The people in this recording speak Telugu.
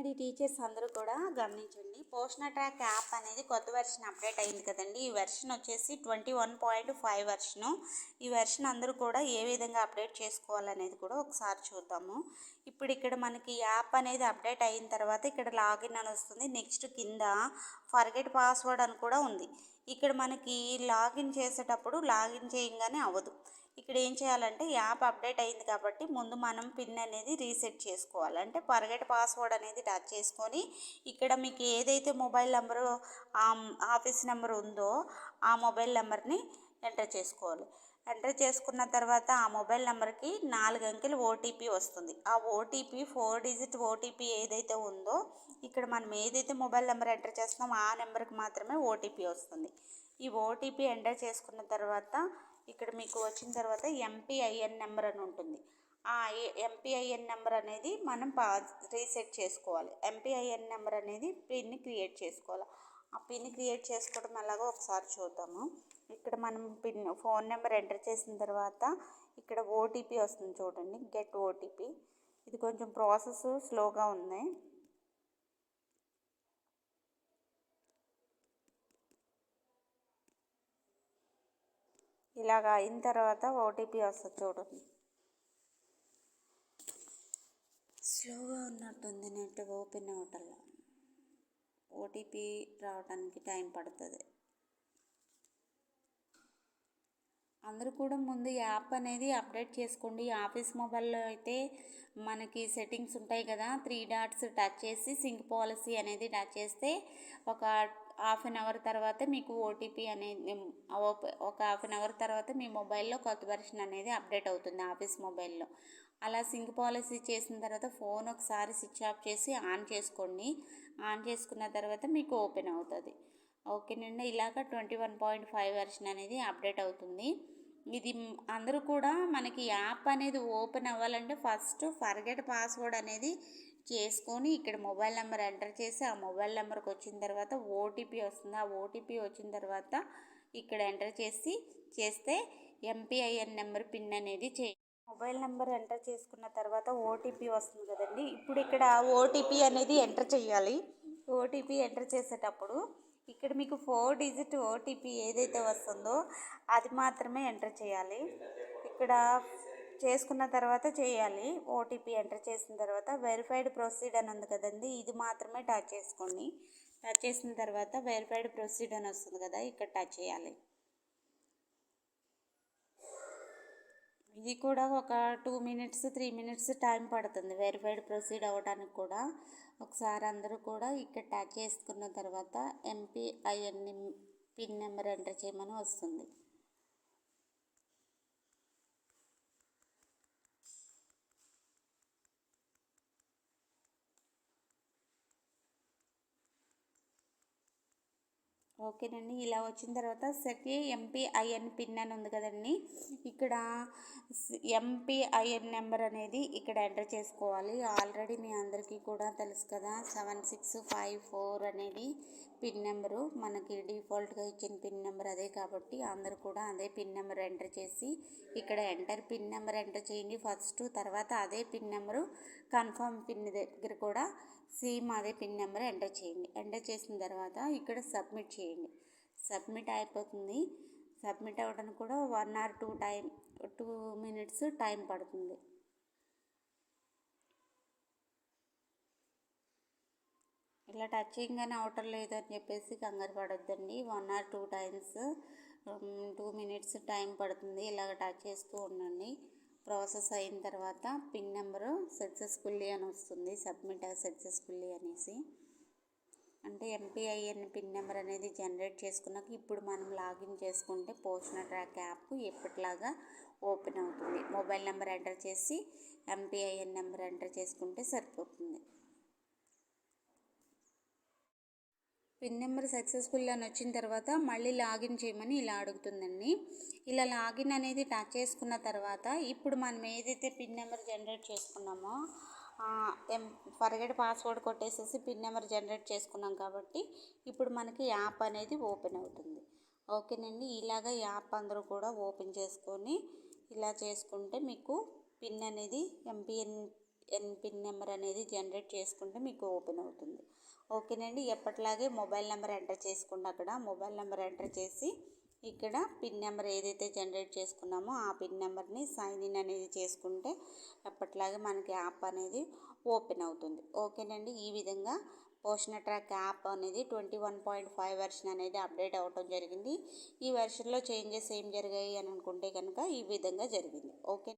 అంగన్వాడీ టీచర్స్ అందరూ కూడా గమనించండి. పోషణ ట్రాక్ యాప్ అనేది కొత్త వెర్షన్ అప్డేట్ అయింది కదండి. ఈ వెర్షన్ వచ్చేసి twenty one point five version ఈ వెర్షన్ అందరూ కూడా ఏ విధంగా అప్డేట్ చేసుకోవాలనేది కూడా ఒకసారి చూద్దాము. ఇప్పుడు ఇక్కడ మనకి యాప్ అనేది అప్డేట్ అయిన తర్వాత ఇక్కడ లాగిన్ అని వస్తుంది. నెక్స్ట్ కింద ఫర్గెట్ పాస్వర్డ్ అని కూడా ఉంది. ఇక్కడ మనకి లాగిన్ చేసేటప్పుడు లాగిన్ చేయంగానే అవ్వదు. ఇక్కడ ఏం చేయాలంటే యాప్ అప్డేట్ అయింది కాబట్టి ముందు మనం పిన్ అనేది రీసెట్ చేసుకోవాలి. అంటే పర్గెట్ పాస్వర్డ్ అనేది టచ్ చేసుకొని ఇక్కడ మీకు ఏదైతే మొబైల్ నెంబరు ఆఫీస్ నెంబర్ ఉందో ఆ మొబైల్ నెంబర్ని ఎంటర్ చేసుకోవాలి. ఎంటర్ చేసుకున్న తర్వాత ఆ మొబైల్ నెంబర్కి నాలుగు అంకెలు ఓటీపీ వస్తుంది. ఆ ఓటీపీ ఫోర్ డిజిట్ ఓటీపీ ఏదైతే ఉందో ఇక్కడ మనం ఏదైతే మొబైల్ నెంబర్ ఎంటర్ చేస్తున్నామో ఆ నెంబర్కి మాత్రమే ఓటీపీ వస్తుంది. ఈ ఓటీపీ ఎంటర్ చేసుకున్న తర్వాత ఇక్కడ మీకు వచ్చిన తర్వాత ఎంపీఐఎన్ నెంబర్ అని ఉంటుంది. ఆ ఎంపీఐఎన్ నెంబర్ అనేది మనం పా రీసెట్ చేసుకోవాలి. ఎంపీఐఎన్ నెంబర్ అనేది పిన్ని క్రియేట్ చేసుకోవాలి. ఆ పిన్ క్రియేట్ చేసుకోవడం ఎలాగో ఒకసారి చూద్దాము. ఇక్కడ మనం పిన్ ఫోన్ నెంబర్ ఎంటర్ చేసిన తర్వాత ఇక్కడ ఓటీపీ వస్తుంది చూడండి. Get OTP. ఇది కొంచెం ప్రాసెస్ స్లోగా ఉంది. ఇలాగ అయిన తర్వాత ఓటీపీ వస్తుంది చూడండి. స్లోగా ఉన్నట్టుంది నెట్ ఓపెన్ అవటంలో. ఓటీపీ రావడానికి టైం పడుతుంది. అందరూ కూడా ముందు యాప్ అనేది అప్డేట్ చేసుకోండి. ఆఫీస్ మొబైల్లో అయితే మనకి సెట్టింగ్స్ ఉంటాయి కదా త్రీ డాట్స్ టచ్ చేసి సింక్ పాలసీ అనేది టచ్ చేస్తే ఒక హాఫ్ అన్ అవర్ తర్వాత మీకు ఓటీపీ అనేది ఒక హాఫ్ అన్ అవర్ తర్వాత మీ మొబైల్లో కొత్త వెర్షన్ అనేది అప్డేట్ అవుతుంది ఆఫీస్ మొబైల్లో. అలా సింక్ పాలసీ చేసిన తర్వాత ఫోన్ ఒకసారి స్విచ్ ఆఫ్ చేసి ఆన్ చేసుకోండి. ఆన్ చేసుకున్న తర్వాత మీకు ఓపెన్ అవుతుంది. ఓకేనండి ఇలాగ twenty one point five version అనేది అప్డేట్ అవుతుంది. ఇది అందరూ కూడా మనకి యాప్ అనేది ఓపెన్ అవ్వాలంటే ఫస్ట్ ఫర్గెట్ పాస్వర్డ్ అనేది చేసుకొని ఇక్కడ మొబైల్ నెంబర్ ఎంటర్ చేసి ఆ మొబైల్ నెంబర్కి వచ్చిన తర్వాత ఓటీపీ వస్తుంది. ఆ ఓటీపీ వచ్చిన తర్వాత ఇక్కడ ఎంటర్ చేసి చేస్తే ఎంపీఐఎన్ నెంబర్ పిన్ అనేది చే మొబైల్ నెంబర్ ఎంటర్ చేసుకున్న తర్వాత ఓటీపీ వస్తుంది కదండి. ఇప్పుడు ఇక్కడ ఓటీపీ అనేది ఎంటర్ చేయాలి. ఓటీపీ ఎంటర్ చేసేటప్పుడు ఇక్కడ మీకు ఫోర్ డిజిట్ ఓటీపీ ఏదైతే వస్తుందో అది మాత్రమే ఎంటర్ చేయాలి. ఇక్కడ చేసుకున్న తర్వాత చేయాలి. ఓటీపీ ఎంటర్ చేసిన తర్వాత వెరిఫైడ్ ప్రొసీడ్ అని ఉంది కదండి ఇది మాత్రమే టచ్ చేసుకోండి. టచ్ చేసిన తర్వాత వెరిఫైడ్ ప్రొసీడ్ అని వస్తుంది కదా ఇక్కడ టచ్ చేయాలి. ఇది కూడా ఒక two minutes three minutes time పడుతుంది వెరిఫైడ్ ప్రొసీడ్ అవ్వడానికి కూడా. ఒకసారి అందరూ కూడా ఇక్కడ టచ్ చేసుకున్న తర్వాత ఎంపీఐఎన్ పిన్ నెంబర్ ఎంటర్ చేయమని వస్తుంది. ఓకేనండి. ఇలా వచ్చిన తర్వాత సెట్ ఎంపీఐఎన్ పిన్ అని ఉంది కదండి. ఇక్కడ ఎంపీఐఎన్ నెంబర్ అనేది ఇక్కడ ఎంటర్ చేసుకోవాలి. ఆల్రెడీ మీ అందరికీ కూడా తెలుసు కదా సెవెన్ సిక్స్ ఫైవ్ ఫోర్ అనేది పిన్ నెంబరు. మనకి డిఫాల్ట్గా ఇచ్చిన పిన్ నెంబర్ అదే కాబట్టి అందరూ కూడా అదే పిన్ నెంబర్ ఎంటర్ చేసి ఇక్కడ ఎంటర్ పిన్ నెంబర్ ఎంటర్ చేయండి. ఫస్ట్ తర్వాత అదే పిన్ నెంబరు కన్ఫర్మ్ పిన్ దగ్గర కూడా సేమ్ అదే పిన్ నెంబర్ ఎంటర్ చేయండి. ఎంటర్ చేసిన తర్వాత ఇక్కడ సబ్మిట్ చేయండి. సబ్మిట్ అయిపోతుంది. సబ్మిట్ అవ్వడానికి కూడా one or two time two minutes time పడుతుంది. ఇలా టచ్ చేయగానే అవటం లేదు అని చెప్పేసి కంగారు పడొద్దండి. One or two times two minutes time పడుతుంది. ఇలాగ టచ్ చేస్తూ ఉండండి. ప్రాసెస్ అయిన తర్వాత పిన్ నెంబరు సక్సెస్ఫుల్లీ అని వస్తుంది. సబ్మిట్ సక్సెస్ఫుల్లీ అనేసి. అంటే ఎంపీఐఎన్ పిన్ నెంబర్ అనేది జనరేట్ చేసుకున్నాక ఇప్పుడు మనం లాగిన్ చేసుకుంటే పోషణ ట్రాక్ యాప్ ఎప్పటిలాగా ఓపెన్ అవుతుంది. మొబైల్ నెంబర్ ఎంటర్ చేసి ఎంపీఐఎన్ నెంబర్ ఎంటర్ చేసుకుంటే సరిపోతుంది. పిన్ నెంబర్ సక్సెస్ఫుల్ అని వచ్చిన తర్వాత మళ్ళీ లాగిన్ చేయమని ఇలా అడుగుతుందండి. ఇలా లాగిన్ అనేది టచ్ చేసుకున్న తర్వాత ఇప్పుడు మనం ఏదైతే పిన్ నెంబర్ జనరేట్ చేసుకున్నామో ఎం ఫర్గెట్ పాస్వర్డ్ కొట్టేసేసి పిన్ నెంబర్ జనరేట్ చేసుకున్నాం కాబట్టి ఇప్పుడు మనకి యాప్ అనేది ఓపెన్ అవుతుంది. ఓకేనండి ఇలాగ యాప్ అందరూ కూడా ఓపెన్ చేసుకొని ఇలా చేసుకుంటే మీకు పిన్ అనేది ఎంపీఎన్ ఎన్ పిన్ నెంబర్ అనేది జనరేట్ చేసుకుంటే మీకు ఓపెన్ అవుతుంది. ఓకేనండి ఎప్పటిలాగే మొబైల్ నెంబర్ ఎంటర్ చేసుకోండి అక్కడ మొబైల్ నెంబర్ ఎంటర్ చేసి ఇక్కడ పిన్ నెంబర్ ఏదైతే జనరేట్ చేసుకున్నామో ఆ పిన్ నెంబర్ని సైన్ ఇన్ అనేది చేసుకుంటే ఎప్పట్లాగే మనకి యాప్ అనేది ఓపెన్ అవుతుంది. ఓకేనండి? ఈ విధంగా పోషణ ట్రాక్ యాప్ అనేది twenty one point five version అనేది అప్డేట్ అవ్వటం జరిగింది. ఈ వెర్షన్లో చేంజెస్ ఏం జరిగాయి అని అనుకుంటే కనుక ఈ విధంగా జరిగింది. ఓకే